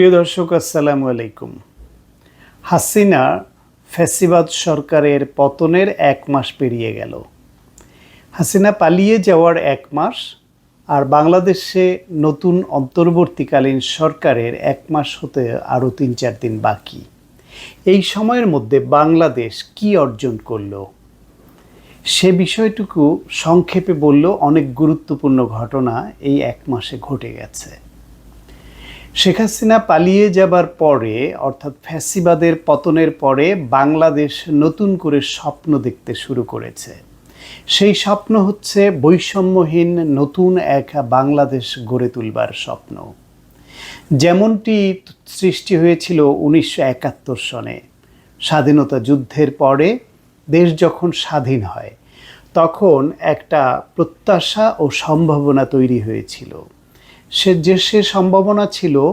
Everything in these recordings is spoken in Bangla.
প্রিয় দর্শক, আসসালামু আলাইকুম। হাসিনা ফ্যাসিবাদ সরকারের পতনের এক মাস পেরিয়ে গেল। হাসিনা পালিয়ে যাওয়ার এক মাস আর বাংলাদেশে নতুন অন্তর্বর্তীকালীন সরকারের এক মাস হতে আরও তিন চার দিন বাকি। এই সময়ের মধ্যে বাংলাদেশ কি অর্জন করল? সে বিষয়টুকু সংক্ষেপে বলল অনেক গুরুত্বপূর্ণ ঘটনা এই এক মাসে ঘটে গেছে। শেখ হাসিনা পালিয়ে যাবার পরে, অর্থাৎ ফ্যাসিবাদের পতনের পরে, বাংলাদেশ নতুন করে স্বপ্ন দেখতে শুরু করেছে। সেই স্বপ্ন হচ্ছে বৈষম্যহীন নতুন এক বাংলাদেশ গড়ে তুলবার স্বপ্ন। যেমনটি সৃষ্টি হয়েছিল উনিশশো একাত্তর সনে। স্বাধীনতা যুদ্ধের পরে দেশ যখন স্বাধীন হয়, তখন একটা প্রত্যাশা ও সম্ভাবনা তৈরি হয়েছিল। সে যে সে সম্ভাবনা ছিল,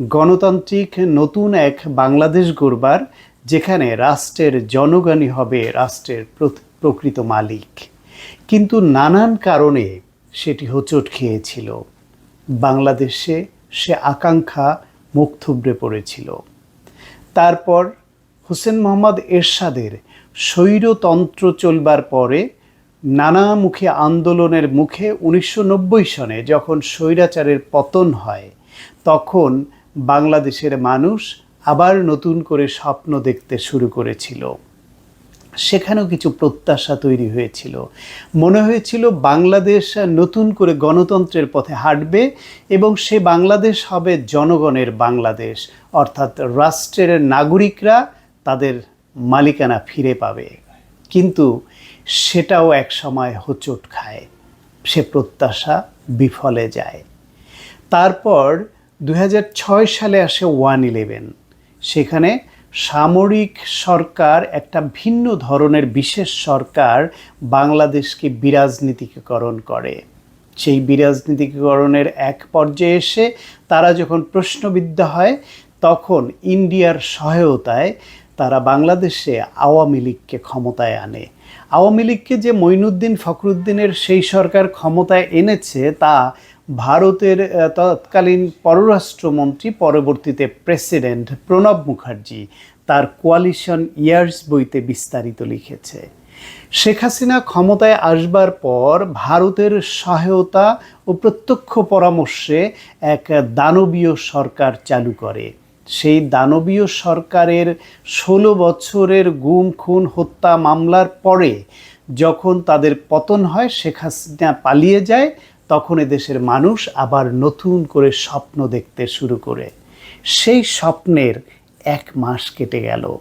গণতান্ত্রিক নতুন এক বাংলাদেশ গড়বার, যেখানে রাষ্ট্রের জনগণই হবে রাষ্ট্রের প্র- প্রকৃত মালিক। কিন্তু নানান কারণে সেটি হোঁচট খেয়েছিল। বাংলাদেশে সে আকাঙ্ক্ষা মুখ থুবড়ে পড়েছিল। তারপর হোসেন মোহাম্মদ এরশাদের স্বৈরতন্ত্র চলবার পরে নানামুখী আন্দোলনের মুখে উনিশশো নব্বই সনে যখন স্বৈরাচারের পতন হয়, তখন বাংলাদেশের মানুষ আবার নতুন করে স্বপ্ন দেখতে শুরু করেছিল। সেখানেও কিছু প্রত্যাশা তৈরি হয়েছিল। মনে হয়েছিল বাংলাদেশ নতুন করে গণতন্ত্রের পথে হাঁটবে এবং সে বাংলাদেশ হবে জনগণের বাংলাদেশ, অর্থাৎ রাষ্ট্রের নাগরিকরা তাদের মালিকানা ফিরে পাবে। কিন্তু সেটাও এক সময় হোঁচট খায়। সে প্রত্যাশা বিফলে যায়। তারপর দু হাজার ছয় সালে আসে ওয়ান ইলেভেন। সেখানে সামরিক সরকার একটা ভিন্ন ধরনের বিশেষ সরকার বাংলাদেশকে বিরাজনীতিকরণ করে। সেই বিরাজনীতিকরণের এক পর্যায়ে এসে তারা যখন প্রশ্নবিদ্ধ হয়, তখন ইন্ডিয়ার সহায়তায় তারা বাংলাদেশে আওয়ামী লীগকে ক্ষমতায় আনে। আওয়ামী লীগকে যে মঈনুদ্দিন ফখরুদ্দিনের সেই সরকার ক্ষমতায় এনেছে, তা ভারতের তৎকালীন পররাষ্ট্রমন্ত্রী, পরবর্তীতে প্রেসিডেন্ট প্রণব মুখার্জি তার কোয়ালিশন ইয়ার্স বইতে বিস্তারিত লিখেছে। শেখ হাসিনা ক্ষমতায় আসবার পর ভারতের সহায়তা ও প্রত্যক্ষ পরামর্শে এক দানবীয় সরকার চালু করে। সেই দানবীয় সরকারের ষোলো বছরের গুম, খুন, হত্যা মামলার পরে যখন তাদের পতন হয়, শেখ হাসিনা পালিয়ে যায়, তখন দেশের মানুষ আবার নতুন করে স্বপ্ন দেখতে শুরু করে। সেই স্বপ্নের এক মাস কেটে গেল।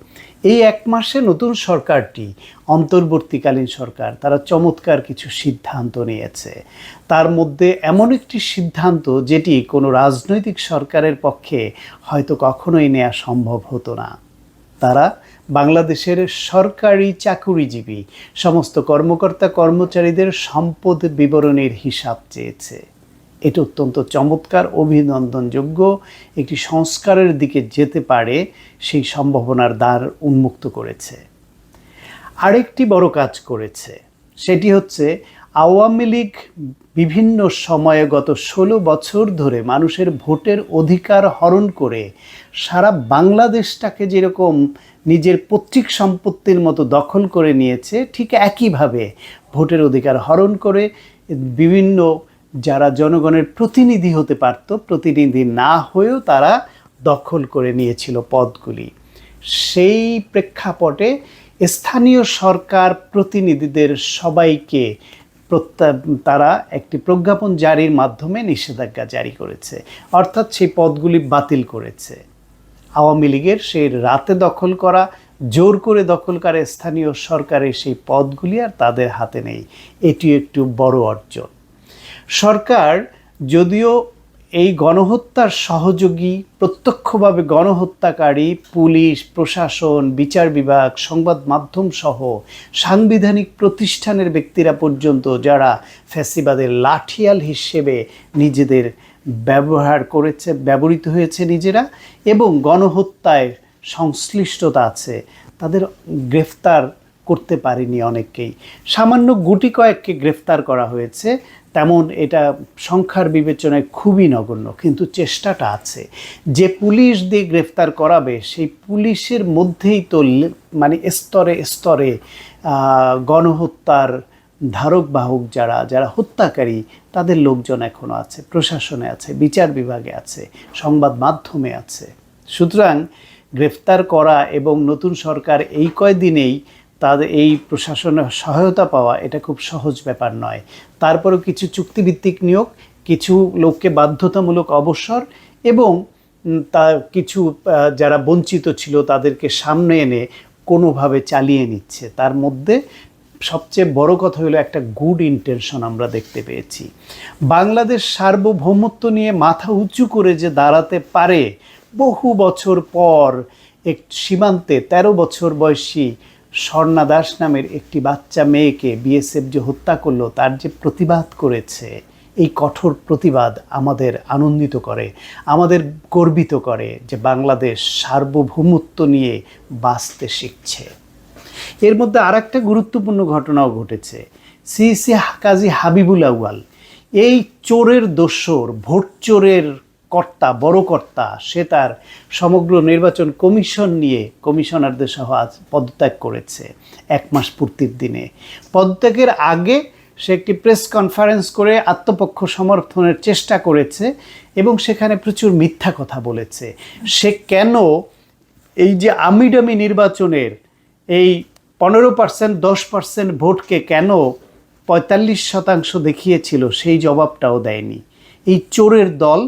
এই এক মাসে নতুন সরকারটি, অন্তর্বর্তীকালীন সরকার, তারা চমৎকার কিছু সিদ্ধান্ত নিয়েছে। তার মধ্যে এমন একটি সিদ্ধান্ত যেটি কোনো রাজনৈতিক সরকারের পক্ষে হয়তো কখনোই নেওয়া সম্ভব হতো না। তারা বাংলাদেশের সরকারি চাকুরিজীবী, সমস্ত কর্মকর্তা কর্মচারীদের সম্পদ বিবরণীর হিসাব চেয়েছে। এটা অত্যন্ত চমৎকার, অভিনন্দনযোগ্য, একটি সংস্কারের দিকে যেতে পারে সেই সম্ভাবনার দ্বার উন্মুক্ত করেছে। আরেকটি বড় কাজ করেছে, সেটি হচ্ছে আওয়ামী লীগ বিভিন্ন সময়ে গত ষোলো বছর ধরে মানুষের ভোটের অধিকার হরণ করে সারা বাংলাদেশটাকে যেরকম নিজের পৈতৃক সম্পত্তির মতো দখল করে নিয়েছে, ঠিক একইভাবে ভোটের অধিকার হরণ করে বিভিন্ন যারা জনগণের প্রতিনিধি হতে পারত, প্রতিনিধি না হয়েও তারা দখল করে নিয়েছিল পদগুলি। সেই প্রেক্ষাপটে স্থানীয় সরকার প্রতিনিধিদের সবাইকে প্রত্যা, তারা একটি প্রজ্ঞাপন জারির মাধ্যমে নিষেধাজ্ঞা জারি করেছে। অর্থাৎ সেই পদগুলি বাতিল করেছে। আওয়ামী লীগের সেই রাতে দখল করা, জোর করে দখল করে স্থানীয় সরকারের সেই পদগুলি আর তাদের হাতে নেই। এটি একটু বড় অর্জন। সরকার যদিও এই গণহত্যার সহযোগী, প্রত্যক্ষভাবে গণহত্যাকারী, পুলিশ, প্রশাসন, বিচার বিভাগ, সংবাদ মাধ্যম সহ সাংবিধানিক প্রতিষ্ঠানের ব্যক্তিরা পর্যন্ত যারা ফ্যাসিবাদের লাঠিয়াল হিসেবে নিজেদের ব্যবহার করেছে, ব্যবহৃত হয়েছে নিজেরা এবং গণহত্যায় সংশ্লিষ্টতা আছে, তাদের গ্রেফতার করতে পারেনি অনেককেই। সামান্য গুটি কয়েককে গ্রেফতার করা হয়েছে। তেমন এটা সংখ্যার বিবেচনায় খুবই নগণ্য, কিন্তু চেষ্টাটা আছে। যে পুলিশ দিয়ে গ্রেফতার করাবে, সেই পুলিশের মধ্যেই তো মানে স্তরে স্তরে গণহত্যার ধারক বাহক যারা যারা হত্যাকারী, তাদের লোকজন এখনও আছে, প্রশাসনে আছে, বিচার বিভাগে আছে, সংবাদ মাধ্যমে আছে। সুতরাং গ্রেফতার করা এবং নতুন সরকার এই কয়দিনেই তাদের এই প্রশাসনের সহায়তা পাওয়া এটা খুব সহজ ব্যাপার নয়। তারপরেও কিছু চুক্তিভিত্তিক নিয়োগ, কিছু লোককে বাধ্যতামূলক অবসর এবং তা কিছু যারা বঞ্চিত ছিল তাদেরকে সামনে এনে কোনোভাবে চালিয়ে নিচ্ছে। তার মধ্যে সবচেয়ে বড় কথা হলো একটা গুড ইন্টেনশন আমরা দেখতে পেয়েছি। বাংলাদেশ সার্বভৌমত্ব নিয়ে মাথা উঁচু করে যে দাঁড়াতে পারে, বহু বছর পর এক সীমান্তে ১৩ বছর বয়সী স্বর্ণা দাস নামের একটি বাচ্চা মেয়েকে বিএসএফ যে হত্যা করল, তার যে প্রতিবাদ করেছে, এই কঠোর প্রতিবাদ আমাদের আনন্দিত করে, আমাদের গর্বিত করে যে বাংলাদেশ সার্বভৌমত্ব নিয়ে বাঁচতে শিখছে। এর মধ্যে আর একটা গুরুত্বপূর্ণ ঘটনাও ঘটেছে। সি সি কাজী হাবিবুল আউয়াল, এই চোরের দোসর, ভোট চোরের কর্তা, বড় কর্তা, সে তার সমগ্র নির্বাচন কমিশন নিয়ে কমিশনারদের সহ আজ পদত্যাগ করেছে এক মাস পূর্তির দিনে। পদত্যাগের আগে সে একটি প্রেস কনফারেন্স করে আত্মপক্ষ সমর্থনের চেষ্টা করেছে এবং সেখানে প্রচুর মিথ্যা কথা বলেছে। সে কেন এই যে আমিডামি নির্বাচনের এই পনেরো পার্সেন্ট, দশ পার্সেন্ট ভোটকে কেন পঁয়তাল্লিশ শতাংশ দেখিয়েছিল, সেই জবাবটাও দেয়নি। এই চোরের দল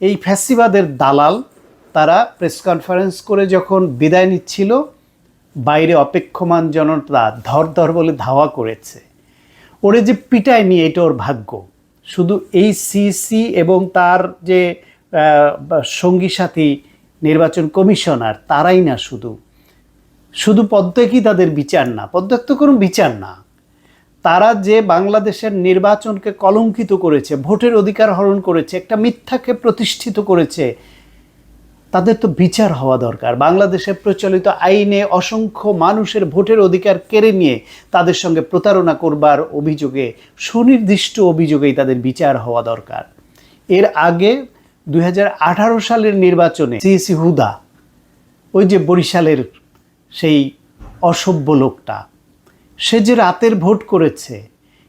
এই ফ্যাসিবাদের দালাল তারা প্রেস কনফারেন্স করে যখন বিদায় নিচ্ছিল, বাইরে অপেক্ষমান জনতা ধর ধর বলে ধাওয়া করেছে। ওরে যে পিটায় নিয়ে এটা ওর ভাগ্য। শুধু এই সিসি এবং তার যে সঙ্গী সাথী নির্বাচন কমিশনার তারাই না শুধু। শুধু পদ্মে তাদের বিচার না? পদ্মক তো কোনো বিচার না। তারা যে বাংলাদেশের নির্বাচনকে কলঙ্কিত করেছে, ভোটের অধিকার হরণ করেছে, একটা মিথ্যাকে প্রতিষ্ঠিত করেছে, তাদের তো বিচার হওয়া দরকার। বাংলাদেশে প্রচলিত আইনে অসংখ্য মানুষের ভোটের অধিকার কেড়ে নিয়ে তাদের সঙ্গে প্রতারণা করবার অভিযোগে, সুনির্দিষ্ট অভিযোগেই তাদের বিচার হওয়া দরকার। এর আগে দু হাজার আঠারো সালের নির্বাচনে সিএসি হুদা, ওই যে বরিশালের সেই অসভ্য লোকটা সে যে রাতের ভোট করেছে,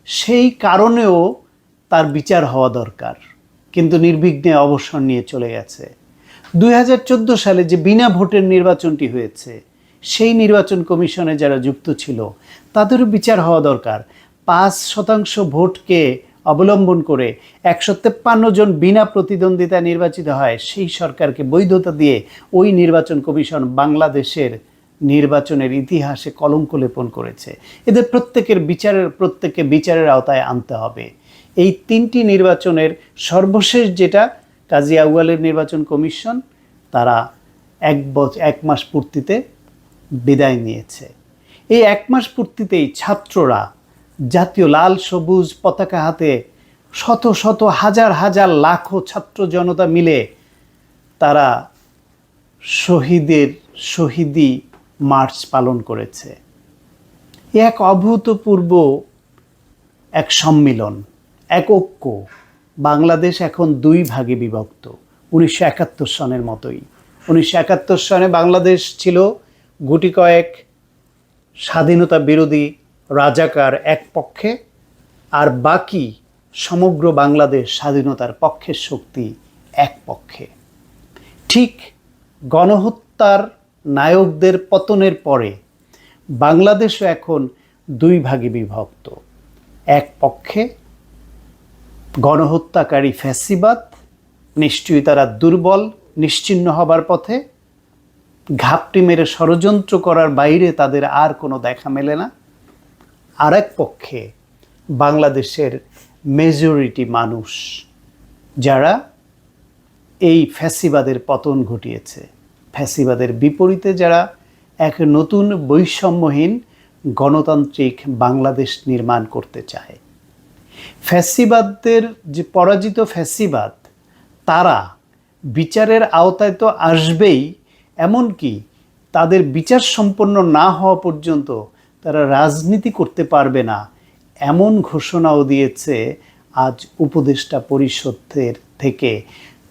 সেই কারণেও তার বিচার হওয়া দরকার। কিন্তু নির্বিঘ্নে অবসর নিয়ে চলে গেছে। দু হাজার চোদ্দ সালে যে বিনা ভোটের নির্বাচনটি হয়েছে, সেই নির্বাচন কমিশনে যারা যুক্ত ছিল, তাদেরও বিচার হওয়া দরকার। পাঁচ শতাংশ ভোটকে অবলম্বন করে একশো তেপ্পান্ন জন বিনা প্রতিদ্বন্দ্বিতা নির্বাচিত হয়, সেই সরকারকে বৈধতা দিয়ে ওই নির্বাচন কমিশন বাংলাদেশের নির্বাচনের ইতিহাসে কলঙ্ক লেপন করেছে। এদের প্রত্যেকের বিচারের, প্রত্যেককে বিচারের আওতায় আনতে হবে। এই তিনটি নির্বাচনের সর্বশেষ যেটা, কাজী আউয়ালের নির্বাচন কমিশন, তারা এক বছর এক মাস পূর্তিতে বিদায় নিয়েছে। এই এক মাস পূর্তিতেই ছাত্ররা জাতীয় লাল, সবুজ পতাকা হাতে শত শত, হাজার হাজার, লাখো ছাত্র জনতা মিলে তারা শহীদের, শহীদি মার্চ পালন করেছে। এ এক অভূতপূর্ব এক সম্মিলন, এক ঐক্য। বাংলাদেশ এখন দুই ভাগে বিভক্ত, উনিশশো একাত্তর সনের মতোই। উনিশশো একাত্তর সনে বাংলাদেশ ছিল গুটি কয়েক স্বাধীনতা বিরোধী রাজাকার এক পক্ষে, আর বাকি সমগ্র বাংলাদেশ স্বাধীনতার পক্ষের শক্তি এক পক্ষে। ঠিক গণহত্যার নায়কদের পতনের পরে বাংলাদেশও এখন দুই ভাগে বিভক্ত। এক পক্ষে গণহত্যাকারী ফ্যাসিবাদ, নিশ্চয়ই তারা দুর্বল নিশ্চিহ্ন হবার পথে, ঘাপটি মেরে ষড়যন্ত্র করার বাইরে তাদের আর কোনো দেখা মেলে না। আর এক পক্ষে বাংলাদেশের মেজরিটি মানুষ, যারা এই ফ্যাসিবাদের পতন ঘটিয়েছে। ফ্যাসিবাদের বিপরীতে যারা এক নতুন বৈষম্যহীন গণতান্ত্রিক বাংলাদেশ নির্মাণ করতে চায়। ফ্যাসিবাদদের যে পরাজিত ফ্যাসিবাদ, তারা বিচারের আওতায় তো আসবেই, এমনকি তাদের বিচার সম্পন্ন না হওয়া পর্যন্ত তারা রাজনীতি করতে পারবে না, এমন ঘোষণাও দিয়েছে আজ উপদেষ্টা পরিষদের থেকে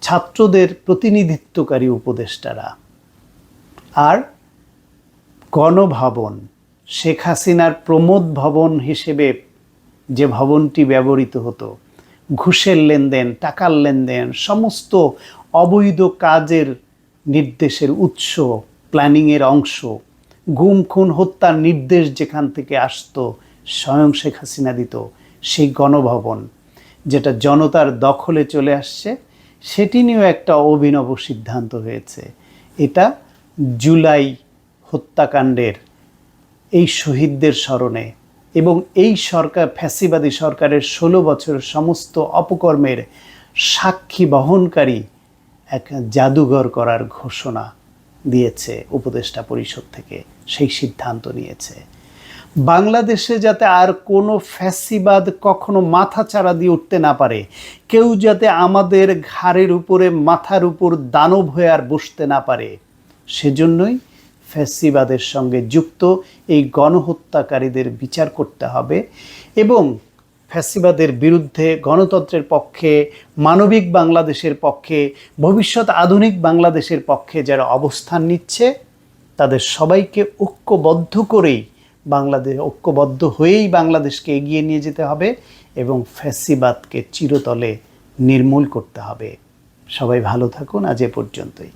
ছাত্রদের প্রতিনিধিত্বকারী উপদেষ্টারা। আর গণভবন, শেখ হাসিনার প্রমোদ ভবন হিসেবে যে ভবনটি ব্যবহৃত হতো, ঘুষের লেনদেন, টাকার লেনদেন, সমস্ত অবৈধ কাজের নির্দেশের উৎস, প্ল্যানিংয়ের অংশ, গুম, খুন, হত্যার নির্দেশ যেখান থেকে আসতো, স্বয়ং শেখ হাসিনা দিত সেই গণভবন, যেটা জনতার দখলে চলে আসছে। সেটি নিয়েও একটা অভিনব সিদ্ধান্ত হয়েছে। এটা জুলাই হত্যাকাণ্ডের এই শহীদদের স্মরণে এবং এই সরকার, ফ্যাসিবাদী সরকারের ষোলো বছরের সমস্ত অপকর্মের সাক্ষী বহনকারী এক জাদুঘর করার ঘোষণা দিয়েছে উপদেষ্টা পরিষদ থেকে, সেই সিদ্ধান্ত নিয়েছে। বাংলাদেশে যাতে আর কোনো ফ্যাসিবাদ কখনো মাথা চাড়া দিয়ে উঠতে না পারে, কেউ যাতে আমাদের ঘাড়ের উপরে, মাথার উপর দানব হয়ে আর বসতে না পারে সেজন্যই ফ্যাসিবাদের সঙ্গে যুক্ত এই গণহত্যাকারীদের বিচার করতে হবে এবং ফ্যাসিবাদের বিরুদ্ধে গণতন্ত্রের পক্ষে, মানবিক বাংলাদেশের পক্ষে, ভবিষ্যৎ আধুনিক বাংলাদেশের পক্ষে যারা অবস্থান নিচ্ছে, তাদের সবাইকে ঐক্যবদ্ধ করেই বাংলাদেশ ঐক্যবদ্ধ হয়েই বাংলাদেশকে এগিয়ে নিয়ে যেতে হবে এবং ফ্যাসিবাদকে চিরতলে নির্মূল করতে হবে। সবাই ভালো থাকুন, আজ এ পর্যন্তই।